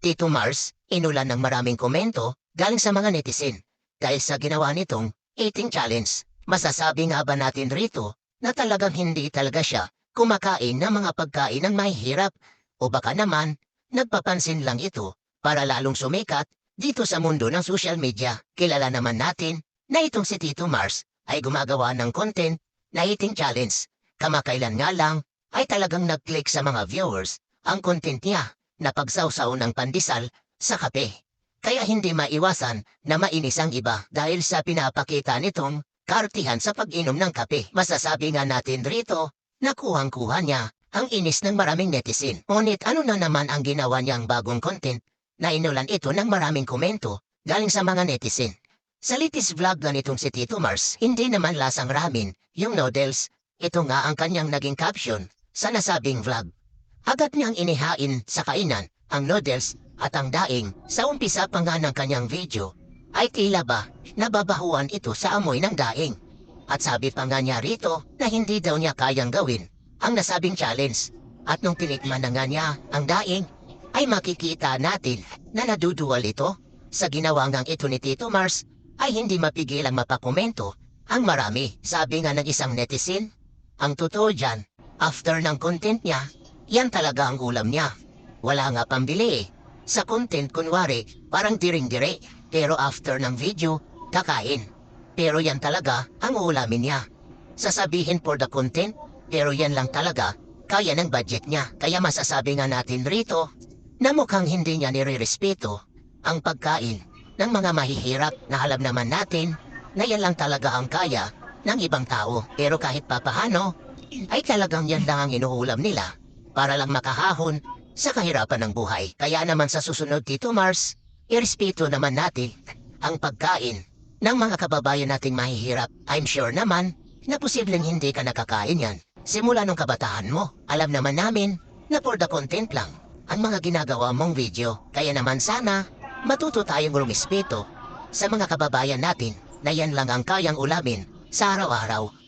Tito Mars, inulan ng maraming komento galing sa mga netizen dahil sa ginawa nitong eating challenge. Masasabi nga ba natin rito na talagang hindi talaga siya kumakain ng mga pagkain ng mahihirap o baka naman nagpapansin lang ito para lalong sumikat dito sa mundo ng social media. Kilala naman natin na itong si Tito Mars ay gumagawa ng content na eating challenge. Kamakailan nga lang ay talagang nag-click sa mga viewers ang content niya na pagsawsaw ng pandesal sa kape. Kaya hindi maiwasan na mainis ang iba dahil sa pinapakita nitong kartihan sa pag-inom ng kape. Masasabi nga natin rito na kuhang-kuha niya ang inis ng maraming netizen. Ngunit ano na naman ang ginawa niyang bagong content na inulan ito ng maraming komento galing sa mga netizen. Sa latest vlog na nitong si Tito Mars, hindi naman lasang ramen, yung noodles. Ito nga ang kanyang naging caption sa nasabing vlog. Agad niyang inihain sa kainan ang noodles at ang daing sa umpisa pa nga ng kanyang video ay tila ba nababahuan ito sa amoy ng daing. At sabi pa nga niya rito na hindi daw niya kayang gawin ang nasabing challenge. At nung tinikman na nga niya ang daing, ay makikita natin na naduduwal ito. Sa ginawa ngang ito ni Tito Mars ay hindi mapigilang mapakomento ang marami. Sabi nga ng isang netizen, ang totoo dyan, after ng content niya, yan talaga ang ulam niya. Wala nga pambili eh. Sa content kunwari, parang diring-dire. Pero after ng video, kakain. Pero yan talaga ang ulamin niya. Sasabihin for the content, pero yan lang talaga, kaya ng budget niya. Kaya masasabi nga natin rito, na mukhang hindi niya nire-respeto ang pagkain ng mga mahihirap na alam naman natin na yan lang talaga ang kaya ng ibang tao. Pero kahit papahano, ay talagang yan lang ang inuulam nila para lang makahahon sa kahirapan ng buhay. Kaya naman sa susunod Tito Mars, irespeto naman natin ang pagkain ng mga kababayan nating mahihirap. I'm sure naman na posibleng hindi ka nakakain yan. Simula nung kabataan mo, alam naman namin na for the content lang ang mga ginagawa mong video. Kaya naman sana matuto tayong rumispeto sa mga kababayan natin na yan lang ang kayang ulamin sa araw-araw